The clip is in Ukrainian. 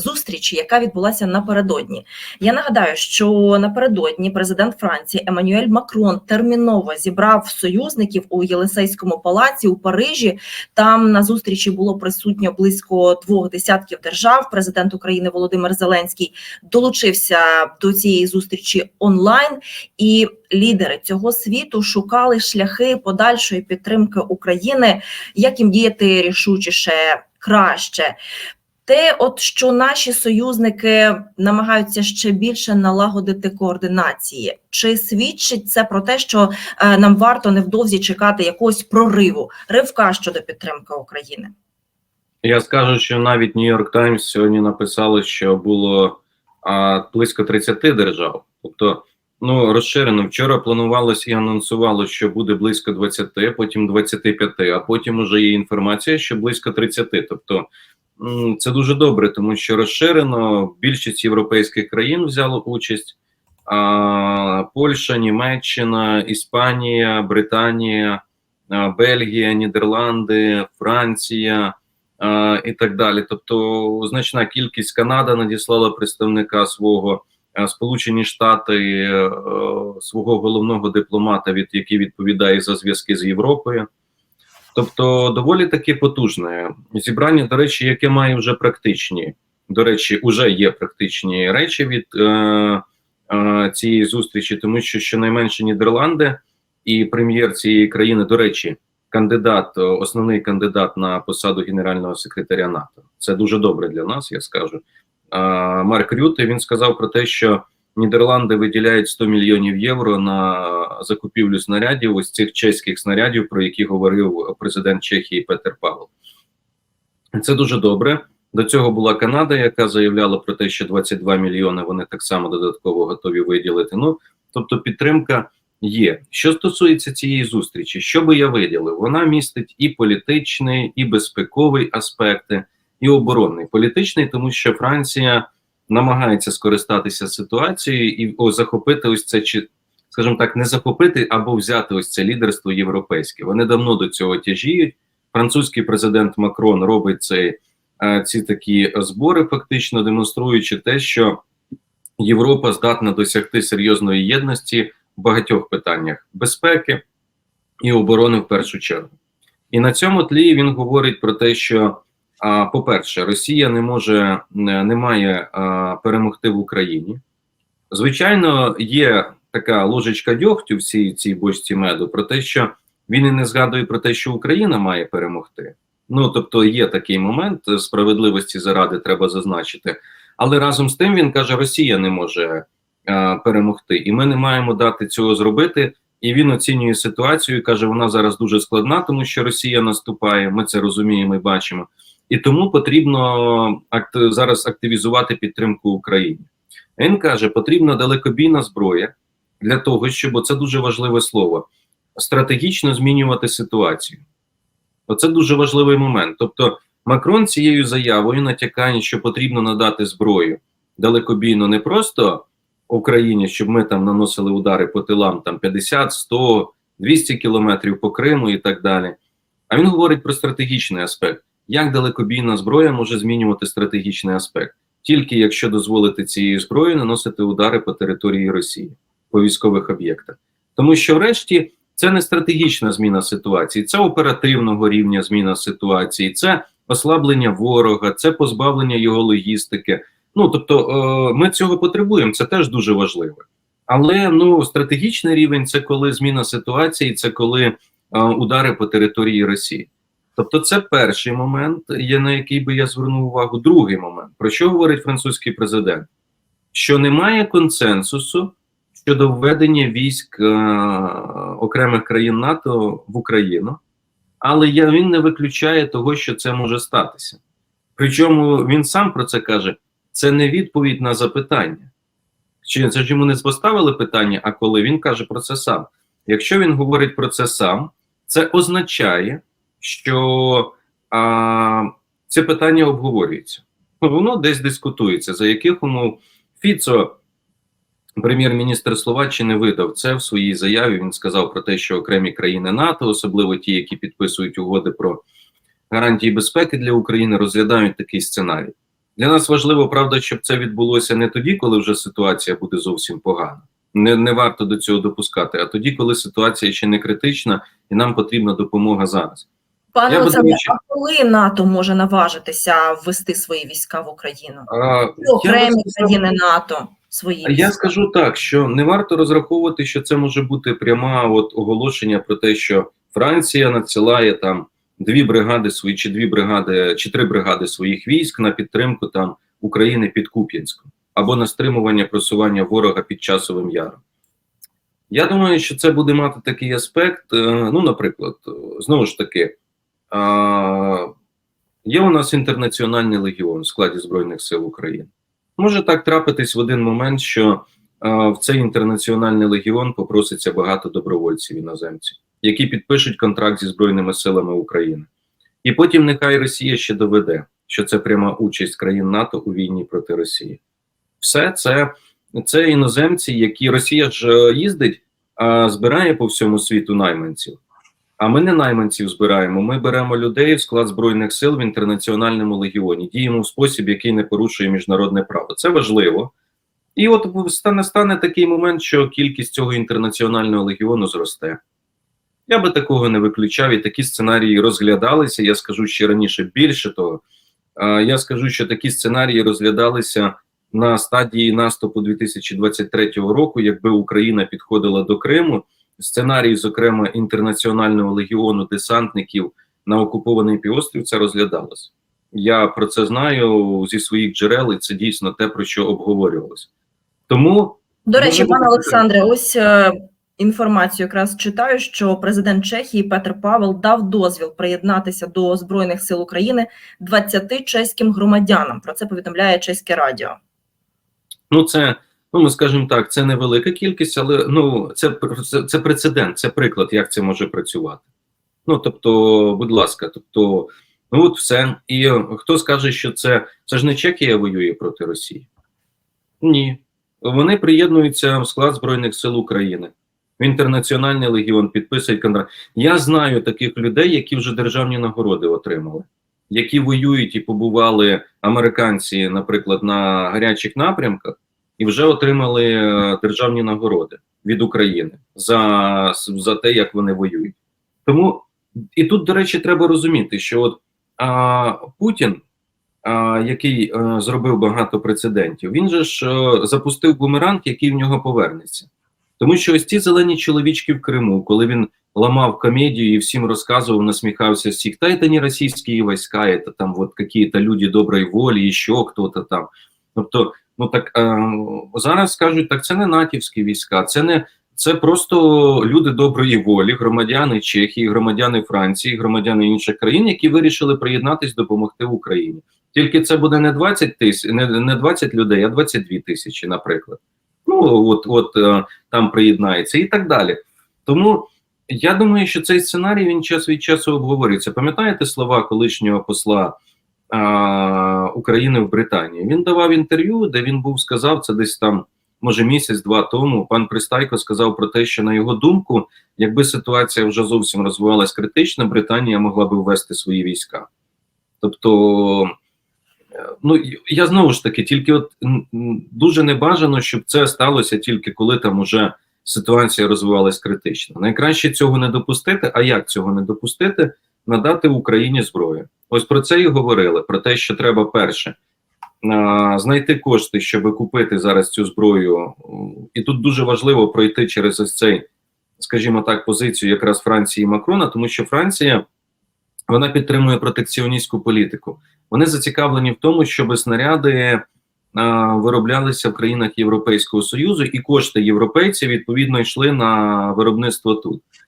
зустрічі, яка відбулася напередодні. Я нагадаю, що напередодні президент Франції Еммануель Макрон терміново зібрав союзників у Єлисейському палаці у Парижі. Там на зустрічі було присутньо близько двох десятків держав. Президент України Володимир Зеленський долучився до цієї зустрічі онлайн, і лідери цього світу шукали шляхи подальшої підтримки України, як їм діяти рішучіше краще. Те, от що наші союзники намагаються ще більше налагодити координації, чи свідчить це про те, що е, нам варто невдовзі чекати якогось прориву, ривка щодо підтримки України? Я скажу, що навіть Нью-Йорк Таймс сьогодні написали, що було а, близько 30 держав. Тобто, ну розширено вчора планувалося і анонсувало, що буде близько 20, потім 25, а потім уже є інформація, що близько 30. Тобто це дуже добре, тому що розширено більшість європейських країн взяло участь. А, Польща, Німеччина, Іспанія, Британія, Бельгія, Нідерланди, Франція е, і так далі. Тобто, значна кількість Канада надіслала представника свого, е, Сполучені Штати е, свого головного дипломата, від який відповідає за зв'язки з Європою. Тобто, доволі таки потужне зібрання, до речі, яке має вже практичні. До речі, вже є практичні речі від е, е, цієї зустрічі, тому що щонайменше Нідерланди і прем'єр цієї країни, до речі, кандидат, е, основний кандидат на посаду генерального секретаря НАТО. Це дуже добре для нас, я скажу. А, Марк Рюте він сказав про те, що Нідерланди виділяють 100 мільйонів євро на закупівлю снарядів, ось цих чеських снарядів, про які говорив президент Чехії Петер Павел. Це дуже добре. До цього була Канада, яка заявляла про те, що 22 мільйони вони так само додатково готові виділити. Ну тобто, підтримка є. Що стосується цієї зустрічі, що би я виділив? Вона містить і політичний, і безпековий аспекти, і оборонний. Політичний, тому що Франція намагається скористатися ситуацією і о, захопити ось це чи. Скажімо так, не захопити або взяти ось це лідерство європейське. Вони давно до цього тяжіють. Французький президент Макрон робить цей, е, ці такі збори, фактично демонструючи те, що Європа здатна досягти серйозної єдності в багатьох питаннях безпеки і оборони в першу чергу. І на цьому тлі він говорить про те, що, по-перше, Росія не може не, має перемогти в Україні. Звичайно, є така ложечка дьогтю в цій цій бочці меду про те, що він і не згадує про те, що Україна має перемогти. Ну тобто є такий момент справедливості заради треба зазначити, але разом з тим він каже, Росія не може а, перемогти, і ми не маємо дати цього зробити. І він оцінює ситуацію. і Каже, вона зараз дуже складна, тому що Росія наступає. Ми це розуміємо і бачимо, і тому потрібно зараз активізувати підтримку Україні. Він каже, потрібна далекобійна зброя для того, щоб це дуже важливе слово стратегічно змінювати ситуацію. Оце дуже важливий момент. Тобто, Макрон цією заявою натякає, що потрібно надати зброю далекобійно не просто Україні, щоб ми там наносили удари по тилам там 50, 100, 200 кілометрів по Криму і так далі. А він говорить про стратегічний аспект. Як далекобійна зброя може змінювати стратегічний аспект? Тільки якщо дозволити цією зброєю наносити удари по території Росії, по військових об'єктах. Тому що, врешті, це не стратегічна зміна ситуації, це оперативного рівня зміна ситуації, це ослаблення ворога, це позбавлення його логістики. Ну тобто, е, ми цього потребуємо, це теж дуже важливо. Але ну стратегічний рівень це коли зміна ситуації, це коли е, удари по території Росії. Тобто, це перший момент, є на який би я звернув увагу. Другий момент, про що говорить французький президент? Що немає консенсусу щодо введення військ е, окремих країн НАТО в Україну, але я, він не виключає того, що це може статися. Причому він сам про це каже: це не відповідь на запитання. Чи це ж йому не поставили питання, а коли він каже про це сам? Якщо він говорить про це сам, це означає, що а, це питання обговорюється. Воно десь дискутується, за яких умов Фіцо, прем'єр-міністр Словаччини, видав це в своїй заяві. Він сказав про те, що окремі країни НАТО, особливо ті, які підписують угоди про гарантії безпеки для України, розглядають такий сценарій. Для нас важливо, правда, щоб це відбулося не тоді, коли вже ситуація буде зовсім погана. Не, не варто до цього допускати, а тоді, коли ситуація ще не критична і нам потрібна допомога зараз. Пане Я Олександре, а коли НАТО може наважитися ввести свої війська в Україну? А, окремі країни НАТО свої Я скажу так, що не варто розраховувати, що це може бути пряма от оголошення про те, що Франція надсилає там дві бригади свої, чи дві бригади, чи три бригади своїх військ на підтримку там України під Куп'янськом або на стримування просування ворога під часовим яром. Я думаю, що це буде мати такий аспект. е, Ну, наприклад, знову ж таки, є у нас інтернаціональний легіон в складі Збройних сил України. Може так трапитись в один момент, що в цей інтернаціональний легіон попроситься багато добровольців іноземців, які підпишуть контракт зі Збройними силами України. І потім нехай Росія ще доведе, що це пряма участь країн НАТО у війні проти Росії. Все це, це іноземці, які Росія ж е, їздить, а збирає по всьому світу найманців. А ми не найманців збираємо. Ми беремо людей в склад збройних сил в інтернаціональному легіоні, діємо в спосіб, який не порушує міжнародне право. Це важливо. І от стане стане такий момент, що кількість цього інтернаціонального легіону зросте. Я би такого не виключав, і такі сценарії розглядалися. Я скажу ще раніше більше того. Я скажу, що такі сценарії розглядалися на стадії наступу 2023 року, якби Україна підходила до Криму. Сценарій, зокрема, інтернаціонального легіону десантників на окупований півострів, це розглядалося. Я про це знаю зі своїх джерел, і це дійсно те, про що обговорювалося. Тому До речі, пане Олександре, ось е, інформацію якраз читаю, що президент Чехії Петр Павел дав дозвіл приєднатися до Збройних сил України 20 чеським громадянам. Про це повідомляє чеське радіо. Ну, це, ну ми скажемо так, це невелика кількість, але ну це, це, це прецедент, це приклад, як це може працювати. Ну тобто, будь ласка, тобто, ну от все. І е, хто скаже, що це, це ж не Чехія воює проти Росії? Ні. Вони приєднуються в склад Збройних сил України. В інтернаціональний легіон підписують контракт. Я знаю таких людей, які вже державні нагороди отримали, які воюють і побували американці, наприклад, на гарячих напрямках, і вже отримали е, державні нагороди від України за, за те, як вони воюють. Тому і тут, до речі, треба розуміти, що от а, Путін, а, який а, зробив багато прецедентів, він же ж а, запустив бумеранг, який в нього повернеться. Тому що ось ці зелені чоловічки в Криму, коли він ламав комедію і всім розказував, насміхався всіх, та це не російські війська, це там вот какие-то люди доброї волі, і що хто-то там. Тобто, ну так е, зараз скажуть, так це не натівські війська, це не це просто люди доброї волі, громадяни Чехії, громадяни Франції, громадяни інших країн, які вирішили приєднатись, допомогти Україні. Тільки це буде не 20 тисяч, не, не 20 людей, а 22 тисячі, наприклад. Ну от, от е, там приєднається і так далі. Тому я думаю, що цей сценарій він час від часу обговорюється. Пам'ятаєте слова колишнього посла України в Британії? Він давав інтерв'ю, де він був сказав це десь там, може, місяць-два тому. Пан Пристайко сказав про те, що на його думку, якби ситуація вже зовсім розвивалась критично, Британія могла би ввести свої війська. Тобто. е, Ну, я знову ж таки, тільки от дуже небажано, щоб це сталося тільки коли там уже ситуація розвивалась критично. Найкраще цього не допустити. А як цього не допустити? Надати Україні зброю. Ось про це і говорили: про те, що треба перше знайти кошти, щоб купити зараз цю зброю. І тут дуже важливо пройти через ось цей, скажімо так, позицію якраз Франції і Макрона, тому що Франція вона підтримує протекціоністську політику. Вони зацікавлені в тому, щоб снаряди вироблялися в країнах Європейського Союзу, і кошти європейців відповідно йшли на виробництво тут.